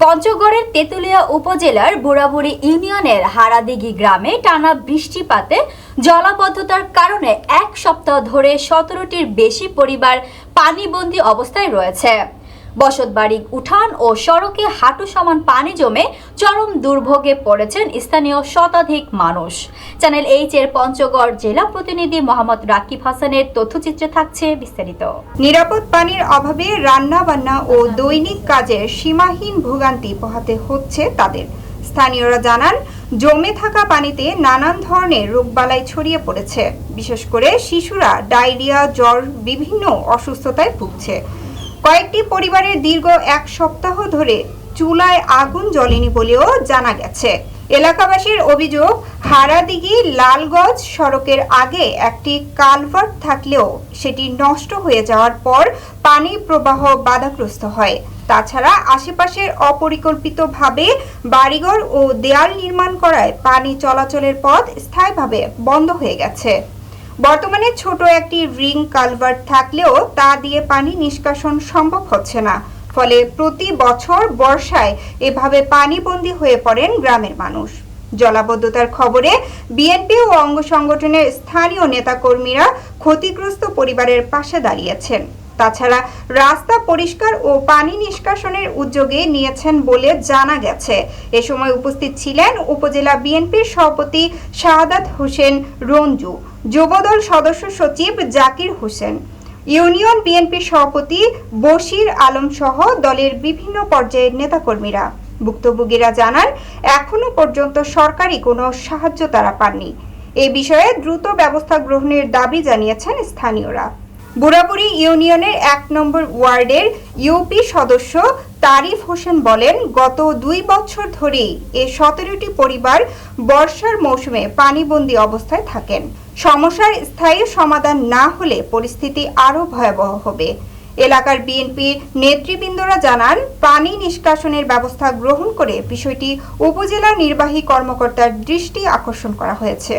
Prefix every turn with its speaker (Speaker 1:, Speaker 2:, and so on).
Speaker 1: পঞ্চগড়ের তেঁতুলিয়া উপজেলার বুড়াবুড়ি ইউনিয়নের হারাদিঘি গ্রামে টানা বৃষ্টিপাতে জলাবদ্ধতার কারণে এক সপ্তাহ ধরে সতেরোটির বেশি পরিবার পানিবন্দী অবস্থায় রয়েছে। বসতবাড়ি উঠান ও সড়কে হাঁটু সমান পানি জমে চরম দুর্ভোগে পড়েছেন স্থানীয় শতাধিক মানুষ। চ্যানেল এইচ এর পঞ্চগড় জেলা প্রতিনিধি মোহাম্মদ রাকিব হাসানের তথ্যচিত্রে থাকছে বিস্তারিত।
Speaker 2: নিরাপদ পানির অভাবে রান্না বান্না ও দৈনিক কাজের সীমাহীন ভোগান্তি পোহাতে হচ্ছে তাদের। স্থানীয়রা জানান, জমে থাকা পানিতে নানান ধরনের রোগবালাই ছড়িয়ে পড়েছে। বিশেষ করে শিশুরা ডায়রিয়া, জ্বর, বিভিন্ন অসুস্থতায় ভুগছে। কয়েকটি পরিবারের দীর্ঘ এক সপ্তাহ ধরে চুলায় আগুন জ্বলেনি বলেও জানা গেছে। এলাকাবাসীর অভিযোগ, হারাদিঘি লালগঞ্জ সড়কের আগে একটি কালভার্ট থাকলেও সেটি নষ্ট হয়ে যাওয়ার পর পানি প্রবাহ বাধাগ্রস্ত হয়। তাছাড়া আশেপাশের অপরিকল্পিতভাবে বাড়িঘর ও দেয়াল নির্মাণ করায় পানি চলাচলের পথ স্থায়ীভাবে বন্ধ হয়ে গেছে। বর্তমানে ছোট একটি রিং কালভার্ট থাকলেও তা দিয়ে পানি নিষ্কাশন সম্ভব হচ্ছে না। ফলে প্রতি বছর বর্ষায় এভাবে পানিবন্দী হয়ে পড়েন গ্রামের মানুষ। জলাবদ্ধতার খবরে বিএনপি ও অঙ্গ সংগঠনের স্থানীয় নেতাকর্মীরা ক্ষতিগ্রস্ত পরিবারের পাশে দাঁড়িয়েছেন। তাছাড়া রাস্তা পরিষ্কার ও পানি নিষ্কাশনের উদ্যোগে নিয়েছেন বলে জানা গেছে। এ সময় উপস্থিত ছিলেন উপজেলা বিএনপির সভাপতি শাহাদাত হোসেন রঞ্জু। যুবদল সদস্য সচিব জাকির হোসেন, ইউনিয়ন বিএনপির সভাপতি বশির আলম সহ দলের বিভিন্ন পর্যায়ের নেতাকর্মীরা। ভুক্তভোগীরা জানান, এখনও পর্যন্ত সরকারি কোনো সাহায্য তারা পাননি। এ বিষয়ে দ্রুত ব্যবস্থা গ্রহণের দাবি জানিয়েছেন স্থানীয়রা। বুড়াবুড়ি ইউনিয়নের এক নম্বর ওয়ার্ডের ইউপি সদস্য তারিফ হোসেন বলেন, গত দুই বছর ধরেই এ সতেরোটি পরিবার বর্ষার মৌসুমে পানিবন্দী অবস্থায় থাকেন। সমস্যার স্থায়ী সমাধান না হলে পরিস্থিতি আরও ভয়াবহ হবে। এলাকার বিএনপি নেতৃবৃন্দরা জানান, পানি নিষ্কাশনের ব্যবস্থা গ্রহণ করে বিষয়টি উপজেলা নির্বাহী কর্মকর্তার দৃষ্টি আকর্ষণ করা হয়েছে।